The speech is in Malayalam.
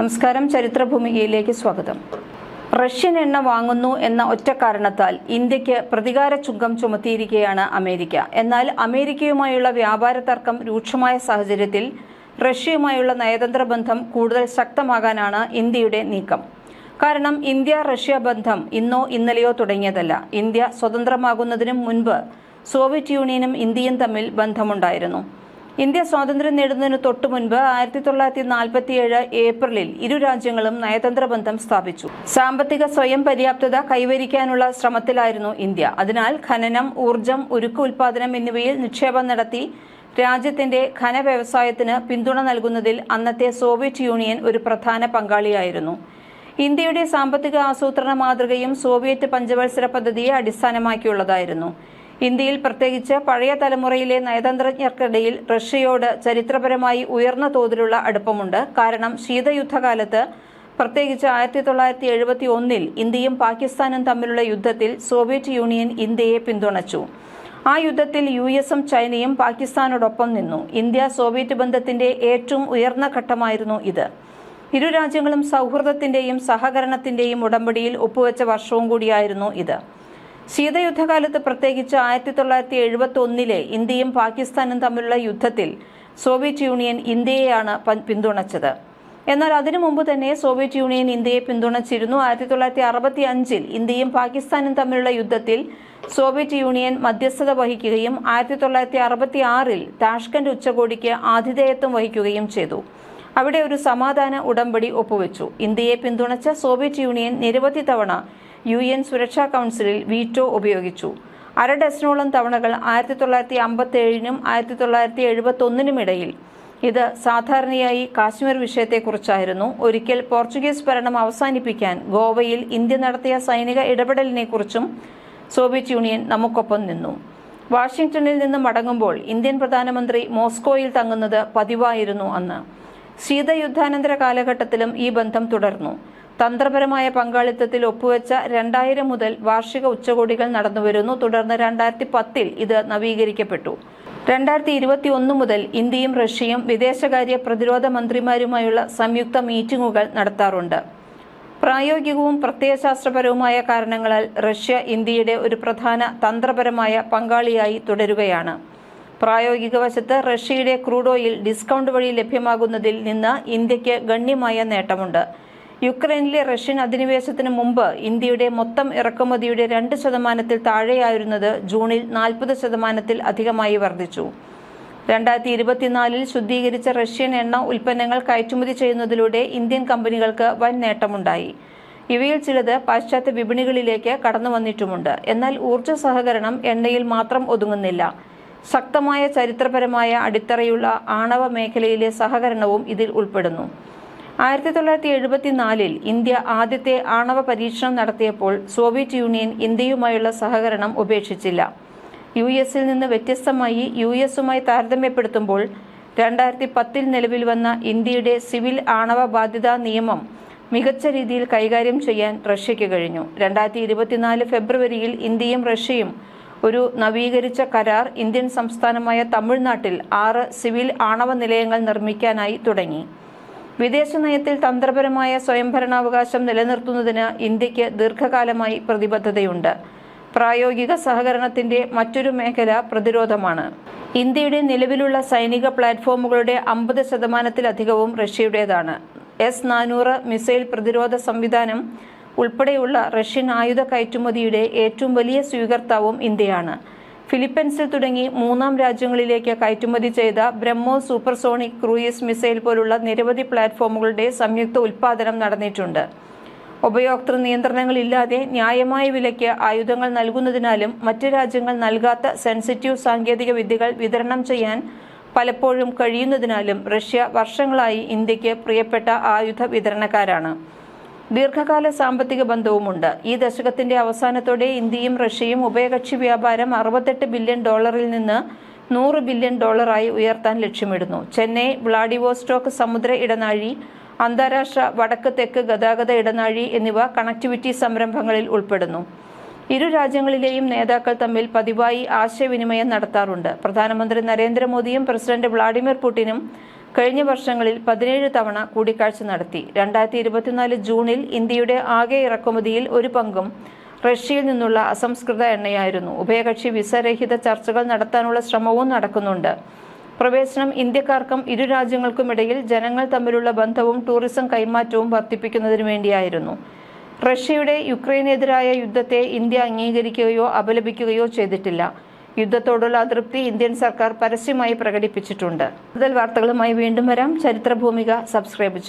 നമസ്കാരം. ചരിത്രഭൂമികയിലേക്ക് സ്വാഗതം. റഷ്യൻ എണ്ണ വാങ്ങുന്നു എന്ന ഒറ്റ കാരണത്താൽ ഇന്ത്യയ്ക്ക് പ്രതികാര ചുങ്കം ചുമത്തിയിരിക്കുകയാണ് അമേരിക്ക. എന്നാൽ അമേരിക്കയുമായുള്ള വ്യാപാര തർക്കം രൂക്ഷമായ സാഹചര്യത്തിൽ റഷ്യയുമായുള്ള നയതന്ത്ര ബന്ധം കൂടുതൽ ശക്തമാകാനാണ് ഇന്ത്യയുടെ നീക്കം. കാരണം ഇന്ത്യ റഷ്യ ബന്ധം ഇന്നോ ഇന്നലെയോ തുടങ്ങിയതല്ല. ഇന്ത്യ സ്വതന്ത്രമാകുന്നതിനും മുൻപ് സോവിയറ്റ് യൂണിയനും ഇന്ത്യയും തമ്മിൽ ബന്ധമുണ്ടായിരുന്നു. ഇന്ത്യ സ്വാതന്ത്ര്യം നേടുന്നതിന് തൊട്ടു മുൻപ് ആയിരത്തി തൊള്ളായിരത്തി നാൽപ്പത്തിയേഴ് ഏപ്രിലിൽ ഇരു രാജ്യങ്ങളും നയതന്ത്ര ബന്ധം സ്ഥാപിച്ചു. സാമ്പത്തിക സ്വയം പര്യാപ്തത കൈവരിക്കാനുള്ള ശ്രമത്തിലായിരുന്നു ഇന്ത്യ. അതിനാൽ ഖനനം ഊർജം ഉരുക്ക് ഉൽപാദനം എന്നിവയിൽ നിക്ഷേപം നടത്തി രാജ്യത്തിന്റെ ഖന വ്യവസായത്തിന് പിന്തുണ നൽകുന്നതിൽ അന്നത്തെ സോവിയറ്റ് യൂണിയൻ ഒരു പ്രധാന പങ്കാളിയായിരുന്നു. ഇന്ത്യയുടെ സാമ്പത്തിക ആസൂത്രണ മാതൃകയും സോവിയറ്റ് പഞ്ചവത്സര പദ്ധതിയെ അടിസ്ഥാനമാക്കിയുള്ളതായിരുന്നു. ഇന്ത്യയിൽ പ്രത്യേകിച്ച് പഴയ തലമുറയിലെ നയതന്ത്രജ്ഞർക്കിടയിൽ റഷ്യയോട് ചരിത്രപരമായി ഉയർന്ന തോതിലുള്ള അടുപ്പമുണ്ട്. കാരണം ശീതയുദ്ധകാലത്ത് പ്രത്യേകിച്ച് ആയിരത്തി തൊള്ളായിരത്തി എഴുപത്തി ഒന്നിൽ ഇന്ത്യയും പാകിസ്ഥാനും തമ്മിലുള്ള യുദ്ധത്തിൽ സോവിയറ്റ് യൂണിയൻ ഇന്ത്യയെ പിന്തുണച്ചു. ആ യുദ്ധത്തിൽ യു എസും ചൈനയും പാകിസ്ഥാനോടൊപ്പം നിന്നു. ഇന്ത്യ സോവിയറ്റ് ബന്ധത്തിന്റെ ഏറ്റവും ഉയർന്ന ഘട്ടമായിരുന്നു ഇത്. ഇരു രാജ്യങ്ങളും സൗഹൃദത്തിന്റെയും സഹകരണത്തിന്റെയും ഉടമ്പടിയിൽ ഒപ്പുവെച്ച വർഷവും കൂടിയായിരുന്നു ഇത്. ശീതയുദ്ധകാലത്ത് പ്രത്യേകിച്ച് ആയിരത്തി തൊള്ളായിരത്തി എഴുപത്തി ഒന്നിലെ ഇന്ത്യയും പാകിസ്ഥാനും തമ്മിലുള്ള യുദ്ധത്തിൽ സോവിയറ്റ് യൂണിയൻ ഇന്ത്യയെയാണ് പിന്തുണച്ചത്. എന്നാൽ അതിനു മുമ്പ് തന്നെ സോവിയറ്റ് യൂണിയൻ ഇന്ത്യയെ പിന്തുണച്ചിരുന്നു. ആയിരത്തി തൊള്ളായിരത്തി അറുപത്തി അഞ്ചിൽ ഇന്ത്യയും പാകിസ്ഥാനും തമ്മിലുള്ള യുദ്ധത്തിൽ സോവിയറ്റ് യൂണിയൻ മധ്യസ്ഥത വഹിക്കുകയും ആയിരത്തി തൊള്ളായിരത്തി അറുപത്തി ആറിൽ താഷ്കന്റ് ഉച്ചകോടിക്ക് ആതിഥേയത്വം വഹിക്കുകയും ചെയ്തു. അവിടെ ഒരു സമാധാന ഉടമ്പടി ഒപ്പുവെച്ചു. ഇന്ത്യയെ പിന്തുണച്ച സോവിയറ്റ് യൂണിയൻ നിരവധി തവണ യു എൻ സുരക്ഷാ കൗൺസിലിൽ വീറ്റോ ഉപയോഗിച്ചു. അര ഡസനോളം തവണകൾ ആയിരത്തി തൊള്ളായിരത്തി അമ്പത്തി ഏഴിനും ആയിരത്തി തൊള്ളായിരത്തി എഴുപത്തി ഒന്നിനും ഇടയിൽ. ഇത് സാധാരണയായി കാശ്മീർ വിഷയത്തെക്കുറിച്ചായിരുന്നു. ഒരിക്കൽ പോർച്ചുഗീസ് ഭരണം അവസാനിപ്പിക്കാൻ ഗോവയിൽ ഇന്ത്യ നടത്തിയ സൈനിക ഇടപെടലിനെക്കുറിച്ചും സോവിയറ്റ് യൂണിയൻ നമുക്കൊപ്പം നിന്നു. വാഷിംഗ്ടണിൽ നിന്ന് മടങ്ങുമ്പോൾ ഇന്ത്യൻ പ്രധാനമന്ത്രി മോസ്കോയിൽ തങ്ങുന്നത് പതിവായിരുന്നു അന്ന്. ശീതയുദ്ധാനന്തര കാലഘട്ടത്തിലും ഈ ബന്ധം തുടർന്നു. തന്ത്രപരമായ പങ്കാളിത്തത്തിൽ ഒപ്പുവെച്ച രണ്ടായിരം മുതൽ വാർഷിക ഉച്ചകോടികൾ നടന്നുവരുന്നു. തുടർന്ന് രണ്ടായിരത്തി പത്തിൽ ഇത് നവീകരിക്കപ്പെട്ടു. രണ്ടായിരത്തി ഇരുപത്തി ഒന്ന് മുതൽ ഇന്ത്യയും റഷ്യയും വിദേശകാര്യ പ്രതിരോധ മന്ത്രിമാരുമായുള്ള സംയുക്ത മീറ്റിംഗുകൾ നടത്താറുണ്ട്. പ്രായോഗികവും പ്രത്യയശാസ്ത്രപരവുമായ കാരണങ്ങളാൽ റഷ്യ ഇന്ത്യയുടെ ഒരു പ്രധാന തന്ത്രപരമായ പങ്കാളിയായി തുടരുകയാണ്. പ്രായോഗിക വശത്ത് റഷ്യയുടെ ക്രൂഡ് ഓയിൽ ഡിസ്കൗണ്ട് വഴി ലഭ്യമാകുന്നതിൽ നിന്ന് ഇന്ത്യയ്ക്ക് ഗണ്യമായ നേട്ടമുണ്ട്. യുക്രൈനിലെ റഷ്യൻ അധിനിവേശത്തിന് മുമ്പ് ഇന്ത്യയുടെ മൊത്തം ഇറക്കുമതിയുടെ രണ്ട് ശതമാനത്തിൽ താഴെയായിരുന്നത് ജൂണിൽ നാൽപ്പത് ശതമാനത്തിൽ അധികമായി വർദ്ധിച്ചു. രണ്ടായിരത്തി ഇരുപത്തിനാലിൽ ശുദ്ധീകരിച്ച റഷ്യൻ എണ്ണ ഉൽപ്പന്നങ്ങൾ കയറ്റുമതി ചെയ്യുന്നതിലൂടെ ഇന്ത്യൻ കമ്പനികൾക്ക് വൻ നേട്ടമുണ്ടായി. ഇവയിൽ ചിലത് പാശ്ചാത്യ വിപണികളിലേക്ക് കടന്നു വന്നിട്ടുമുണ്ട്. എന്നാൽ ഊർജ സഹകരണം എണ്ണയിൽ മാത്രം ഒതുങ്ങുന്നില്ല. ശക്തമായ ചരിത്രപരമായ അടിത്തറയുള്ള ആണവ മേഖലയിലെ സഹകരണവും ഇതിൽ ഉൾപ്പെടുന്നു. ആയിരത്തി തൊള്ളായിരത്തി എഴുപത്തിനാലിൽ ഇന്ത്യ ആദ്യത്തെ ആണവ പരീക്ഷണം നടത്തിയപ്പോൾ സോവിയറ്റ് യൂണിയൻ ഇന്ത്യയുമായുള്ള സഹകരണം ഉപേക്ഷിച്ചില്ല. യു എസിൽ നിന്ന് വ്യത്യസ്തമായി യു എസുമായി താരതമ്യപ്പെടുത്തുമ്പോൾ രണ്ടായിരത്തി പത്തിൽ നിലവിൽ വന്ന ഇന്ത്യയുടെ സിവിൽ ആണവ ബാധ്യതാ നിയമം മികച്ച രീതിയിൽ കൈകാര്യം ചെയ്യാൻ റഷ്യയ്ക്ക് കഴിഞ്ഞു. രണ്ടായിരത്തി ഇരുപത്തിനാല് ഫെബ്രുവരിയിൽ ഇന്ത്യയും റഷ്യയും ഒരു നവീകരിച്ച കരാർ ഇന്ത്യൻ സംസ്ഥാനമായ തമിഴ്നാട്ടിൽ ആറ് സിവിൽ ആണവ നിലയങ്ങൾ നിർമ്മിക്കാനായി തുടങ്ങി. വിദേശ നയത്തിൽ തന്ത്രപരമായ സ്വയംഭരണാവകാശം നിലനിർത്തുന്നതിന് ഇന്ത്യയ്ക്ക് ദീർഘകാലമായി പ്രതിബദ്ധതയുണ്ട്. പ്രായോഗിക സഹകരണത്തിന്റെ മറ്റൊരു മേഖല പ്രതിരോധമാണ്. ഇന്ത്യയുടെ നിലവിലുള്ള സൈനിക പ്ലാറ്റ്ഫോമുകളുടെ അമ്പത് ശതമാനത്തിലധികവും റഷ്യയുടേതാണ്. എസ് നാനൂറ് മിസൈൽ പ്രതിരോധ സംവിധാനം ഉൾപ്പെടെയുള്ള റഷ്യൻ ആയുധ കയറ്റുമതിയുടെ ഏറ്റവും വലിയ സ്വീകർത്താവും ഇന്ത്യയാണ്. ഫിലിപ്പീൻസിൽ തുടങ്ങി മൂന്നാം രാജ്യങ്ങളിലേക്ക് കയറ്റുമതി ചെയ്ത ബ്രഹ്മോ സൂപ്പർസോണിക് ക്രൂയിസ് മിസൈൽ പോലുള്ള നിരവധി പ്ലാറ്റ്ഫോമുകളുടെ സംയുക്ത ഉൽപാദനം നടന്നിട്ടുണ്ട്. ഉപയോക്തൃ നിയന്ത്രണങ്ങളില്ലാതെ ന്യായമായ വിലയ്ക്ക് ആയുധങ്ങൾ നൽകുന്നതിനാലും മറ്റ് രാജ്യങ്ങൾ നൽകാത്ത സെൻസിറ്റീവ് സാങ്കേതിക വിദ്യകൾ വിതരണം ചെയ്യാൻ പലപ്പോഴും കഴിയുന്നതിനാലും റഷ്യ വർഷങ്ങളായി ഇന്ത്യയ്ക്ക് പ്രിയപ്പെട്ട ആയുധ വിതരണക്കാരാണ്. ദീർഘകാല സാമ്പത്തിക ബന്ധവുമുണ്ട്. ഈ ദശകത്തിന്റെ അവസാനത്തോടെ ഇന്ത്യയും റഷ്യയും ഉഭയകക്ഷി വ്യാപാരം അറുപത്തെട്ട് ബില്യൺ ഡോളറിൽ നിന്ന് നൂറ് ബില്യൺ ഡോളറായി ഉയർത്താൻ ലക്ഷ്യമിടുന്നു. ചെന്നൈ വ്ളാഡിവോസ്റ്റോക്ക് സമുദ്ര ഇടനാഴി അന്താരാഷ്ട്ര വടക്ക് തെക്ക് ഗതാഗത ഇടനാഴി എന്നിവ കണക്ടിവിറ്റി സംരംഭങ്ങളിൽ ഉൾപ്പെടുന്നു. ഇരു രാജ്യങ്ങളിലെയും നേതാക്കൾ തമ്മിൽ പതിവായി ആശയവിനിമയം നടത്താറുണ്ട്. പ്രധാനമന്ത്രി നരേന്ദ്രമോദിയും പ്രസിഡന്റ് വ്ളാഡിമിർ പുടിനും കഴിഞ്ഞ വർഷങ്ങളിൽ പതിനേഴ് തവണ കൂടിക്കാഴ്ച നടത്തി. രണ്ടായിരത്തി ഇരുപത്തിനാല് ജൂണിൽ ഇന്ത്യയുടെ ആകെ ഇറക്കുമതിയിൽ ഒരു പങ്കും റഷ്യയിൽ നിന്നുള്ള അസംസ്കൃത എണ്ണയായിരുന്നു. ഉഭയകക്ഷി വിസരഹിത ചർച്ചകൾ നടത്താനുള്ള ശ്രമവും നടക്കുന്നുണ്ട്. പ്രവേശനം ഇന്ത്യക്കാർക്കും ഇരു രാജ്യങ്ങൾക്കുമിടയിൽ ജനങ്ങൾ തമ്മിലുള്ള ബന്ധവും ടൂറിസം കൈമാറ്റവും വർദ്ധിപ്പിക്കുന്നതിനു വേണ്ടിയായിരുന്നു. റഷ്യയുടെ യുക്രൈനെതിരായ യുദ്ധത്തെ ഇന്ത്യ അംഗീകരിക്കുകയോ അപലപിക്കുകയോ ചെയ്തിട്ടില്ല. യുദ്ധത്തോടുള്ള അതൃപ്തി ഇന്ത്യൻ സർക്കാർ പരസ്യമായി പ്രകടിപ്പിച്ചിട്ടുണ്ട്. കൂടുതൽ വാർത്തകളുമായി വീണ്ടും വരാം. ചരിത്രഭൂമിക സബ്സ്ക്രൈബ് ചെയ്യും.